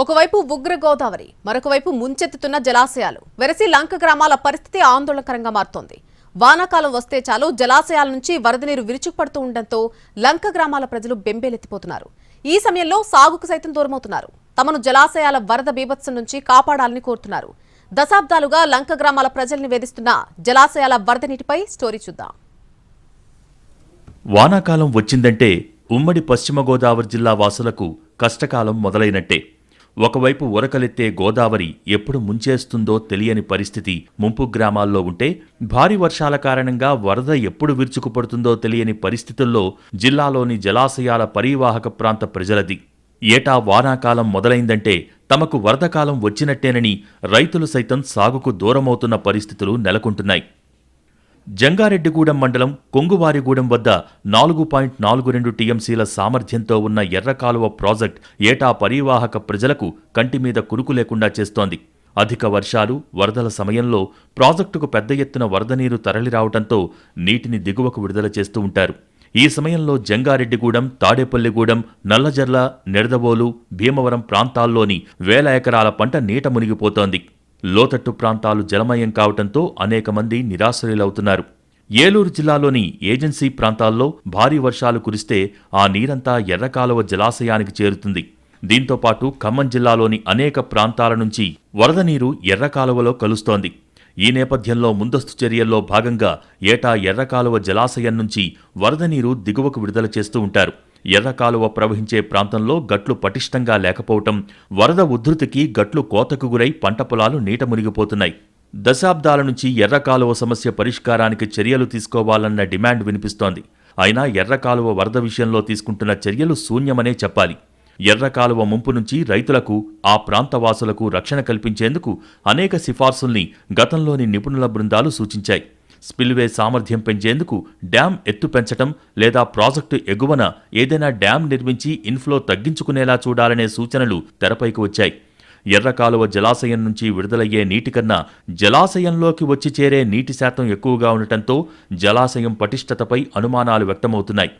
ఒకవైపు ఉగ్ర గోదావరి మరొకవైపు ముంచెత్తుతున్న జలాశయాలు. వెరసి లంక గ్రామాల పరిస్థితి ఆందోళనకరంగా మారుతోంది. వానాకాలం వస్తే చాలు జలాశయాల నుంచి వరద నీరు విరుచుకుపడుతూ ఉండటంతో లంక గ్రామాల ప్రజలు బెంబేలెత్తిపోతున్నారు. ఈ సమయంలో సాగుకు సైతం దూరమవుతున్నారు. తమను జలాశయాల వరద బీభత్సం నుంచి కాపాడాలని కోరుతున్నారు. దశాబ్దాలుగా లంక గ్రామాల ప్రజల్ని వేధిస్తున్న జలాశయాల వరద నీటిపై స్టోరీ చూద్దాం. వానాకాలం వచ్చిందంటే ఉమ్మడి పశ్చిమ గోదావరి జిల్లా వాసులకు కష్టకాలం మొదలైనట్టే. ఒకవైపు ఉరకలెత్తే గోదావరి ఎప్పుడు ముంచేస్తుందో తెలియని పరిస్థితి ముంపు గ్రామాల్లో ఉంటే భారీ వర్షాల కారణంగా వరద ఎప్పుడు విరుచుకుపడుతుందో తెలియని పరిస్థితుల్లో జిల్లాలోని జలాశయాల పరీవాహక ప్రాంత ప్రజలది. ఏటా వానాకాలం మొదలైందంటే తమకు వరదకాలం వచ్చినట్టేనని రైతులు సైతం సాగుకు దూరమవుతున్న పరిస్థితులు నెలకొంటున్నాయి. జంగారెడ్డిగూడెం మండలం కొంగువారిగూడెం వద్ద నాలుగు పాయింట్ నాలుగు రెండు టీఎంసీల సామర్థ్యంతో ఉన్న ఎర్రకాలువ ప్రాజెక్ట్ ఏటా పరివాహక ప్రజలకు కంటిమీద కురుకు లేకుండా చేస్తోంది. అధిక వర్షాలు వరదల సమయంలో ప్రాజెక్టుకు పెద్ద ఎత్తున వరద నీరు తరలిరావడంతో నీటిని దిగువకు విడుదల చేస్తూ ఉంటారు. ఈ సమయంలో జంగారెడ్డిగూడెం తాడేపల్లిగూడెం నల్లజర్ల నిడదవోలు భీమవరం ప్రాంతాల్లోని వేల ఎకరాల పంట నీట మునిగిపోతోంది. లోతట్టు ప్రాంతాలు జలమయం కావటంతో అనేక మంది నిరాశ్రయులవుతున్నారు. ఏలూరు జిల్లాలోని ఏజెన్సీ ప్రాంతాల్లో భారీ వర్షాలు కురిస్తే ఆ నీరంతా ఎర్రకాలువ జలాశయానికి చేరుతుంది. దీంతో పాటు ఖమ్మం జిల్లాలోని అనేక ప్రాంతాల నుంచి వరద నీరు ఎర్రకాలువలో కలుస్తోంది. ఈ నేపథ్యంలో ముందస్తు చర్యల్లో భాగంగా ఏటా ఎర్రకాలువ జలాశయం నుంచి వరద నీరు దిగువకు విడుదల చేస్తూ ఉంటారు. ఎర్రకాలువ ప్రవహించే ప్రాంతంలో గట్లు పటిష్టంగా లేకపోవటం వరద ఉధృతికి గట్లు కోతకు గురై పంట పొలాలు నీట మునిగిపోతున్నాయి. దశాబ్దాల నుంచి ఎర్రకాలువ సమస్య పరిష్కారానికి చర్యలు తీసుకోవాలన్న డిమాండ్ వినిపిస్తోంది. అయినా ఎర్రకాలువ వరద విషయంలో తీసుకుంటున్న చర్యలు శూన్యమనే చెప్పాలి. ఎర్రకాలువ ముంపు నుంచి రైతులకు ఆ ప్రాంత వాసులకు రక్షణ కల్పించేందుకు అనేక సిఫార్సుల్ని గతంలోని నిపుణుల బృందాలు సూచించాయి. స్పిల్వే సామర్థ్యం పెంచేందుకు డ్యాం ఎత్తు పెంచటం లేదా ప్రాజెక్టు ఎగువన ఏదైనా డ్యాం నిర్మించి ఇన్ఫ్లో తగ్గించుకునేలా చూడాలనే సూచనలు తెరపైకి వచ్చాయి. ఎర్రకాలువ జలాశయం నుంచి విడుదలయ్యే నీటి కన్నా జలాశయంలోకి వచ్చి చేరే నీటి శాతం ఎక్కువగా ఉండటంతో జలాశయం పటిష్టతపై అనుమానాలు వ్యక్తమవుతున్నాయి.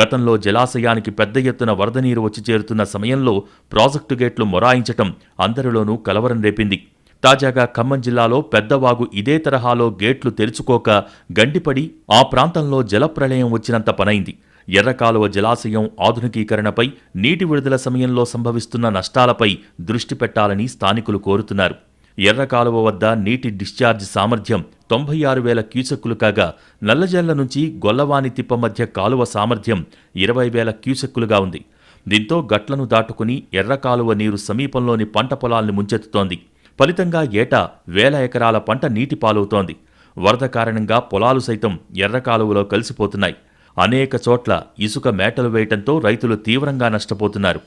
గతంలో జలాశయానికి పెద్ద ఎత్తున వరద నీరు వచ్చి చేరుతున్న సమయంలో ప్రాజెక్టు గేట్లు మొరాయించటం అందరిలోనూ కలవరం రేపింది. తాజాగా ఖమ్మం జిల్లాలో పెద్దవాగు ఇదే తరహాలో గేట్లు తెరుచుకోక గండిపడి ఆ ప్రాంతంలో జలప్రళయం వచ్చినంత పనైంది. ఎర్రకాలువ జలాశయం ఆధునికీకరణపై నీటి విడుదల సమయంలో సంభవిస్తున్న నష్టాలపై దృష్టి పెట్టాలని స్థానికులు కోరుతున్నారు. ఎర్రకాలువ వద్ద నీటి డిశ్చార్జ్ సామర్థ్యం తొంభై ఆరు వేల క్యూసెక్కులు కాగా నల్లజల్ల నుంచి గొల్లవాని తిప్ప మధ్య కాలువ సామర్థ్యం ఇరవై వేల క్యూసెక్కులుగా ఉంది. దీంతో గట్లను దాటుకుని ఎర్రకాలువ నీరు సమీపంలోని పంట పొలాల్ని ముంచెత్తుతోంది. ఫలితంగా ఏటా వేల ఎకరాల పంట నీటి పాలవుతోంది వరద కారణంగా పొలాలు సైతం ఎర్రకాలువలో కలిసిపోతున్నాయి. అనేక చోట్ల ఇసుక మేటలు వేయటంతో రైతులు తీవ్రంగా నష్టపోతున్నారు.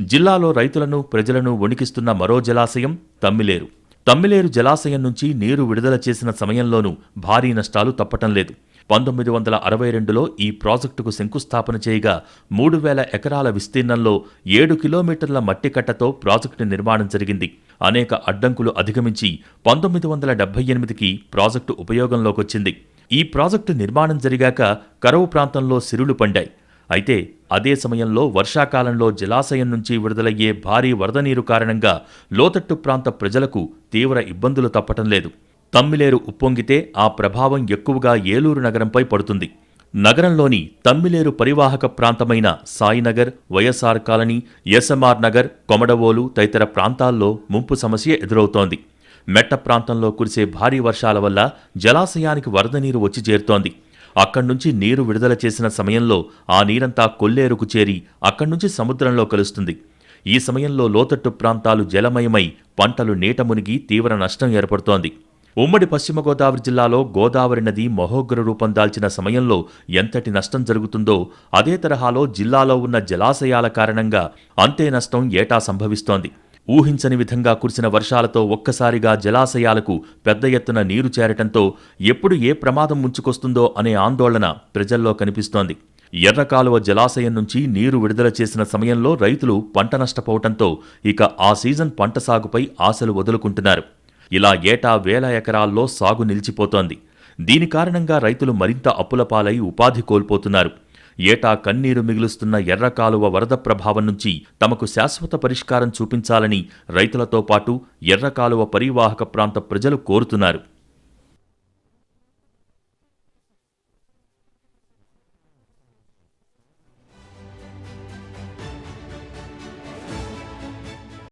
జిల్లాలో రైతులను ప్రజలను వణికిస్తున్న మరో జలాశయం తమ్మిలేరు. తమ్మిలేరు జలాశయం నుంచి నీరు విడుదల చేసిన సమయంలోనూ భారీ నష్టాలు తప్పటం లేదు. పంతొమ్మిది వందల అరవై రెండులో ఈ ప్రాజెక్టుకు శంకుస్థాపన చేయగా మూడు వేల ఎకరాల విస్తీర్ణంలో ఏడు కిలోమీటర్ల మట్టి కట్టతో ప్రాజెక్టు నిర్మాణం జరిగింది. అనేక అడ్డంకులు అధిగమించి పంతొమ్మిది వందల డెబ్బై ఎనిమిదికి ప్రాజెక్టు ఉపయోగంలోకొచ్చింది. ఈ ప్రాజెక్టు నిర్మాణం జరిగాక కరవు ప్రాంతంలో సిరులు పండాయి. అయితే అదే సమయంలో వర్షాకాలంలో జలాశయం నుంచి విడుదలయ్యే భారీ వరద నీరు కారణంగా లోతట్టు ప్రాంత ప్రజలకు తీవ్ర ఇబ్బందులు తప్పటం లేదు. తమ్మిలేరు ఉప్పొంగితే ఆ ప్రభావం ఎక్కువగా ఏలూరు నగరంపై పడుతుంది. నగరంలోని తమ్మిలేరు పరివాహక ప్రాంతమైన Sainagar YSR colony SMR Nagar Komadavolu తదితర ప్రాంతాల్లో ముంపు సమస్య ఎదురవుతోంది. మెట్ట ప్రాంతంలో కురిసే భారీ వర్షాల వల్ల జలాశయానికి వరద నీరు వచ్చి చేరుతోంది. అక్కడి నుంచి నీరు విడుదల చేసిన సమయంలో ఆ నీరంతా కొల్లేరుకు చేరి అక్కడి నుంచి సముద్రంలో కలుస్తుంది. ఈ సమయంలో లోతట్టు ప్రాంతాలు జలమయమై పంటలు నీట మునిగి తీవ్ర నష్టం ఏర్పడుతోంది. ఉమ్మడి పశ్చిమ గోదావరి జిల్లాలో గోదావరి నది మహోగ్ర రూపం దాల్చిన సమయంలో ఎంతటి నష్టం జరుగుతుందో అదే తరహాలో జిల్లాలో ఉన్న జలాశయాల కారణంగా అంతే నష్టం ఏటా సంభవిస్తోంది. ఊహించని విధంగా కురిసిన వర్షాలతో ఒక్కసారిగా జలాశయాలకు పెద్ద ఎత్తున నీరు చేరటంతో ఎప్పుడు ఏ ప్రమాదం ముంచుకొస్తుందో అనే ఆందోళన ప్రజల్లో కనిపిస్తోంది. ఎర్రకాలువ జలాశయం నుంచి నీరు విడుదల చేసిన సమయంలో రైతులు పంట నష్టపోవటంతో ఇక ఆ సీజన్ పంట సాగుపై ఆశలు వదులుకుంటున్నారు. ఇలా ఏటా వేల ఎకరాల్లో సాగు నిలిచిపోతోంది. దీని కారణంగా రైతులు మరింత అప్పులపాలై ఉపాధి కోల్పోతున్నారు. ఏటా కన్నీరు మిగులుస్తున్న ఎర్రకాలువ వరద ప్రభావం నుంచి తమకు శాశ్వత పరిష్కారం చూపించాలని రైతులతో పాటు ఎర్రకాలువ పరివాహక ప్రాంత ప్రజలు కోరుతున్నారు.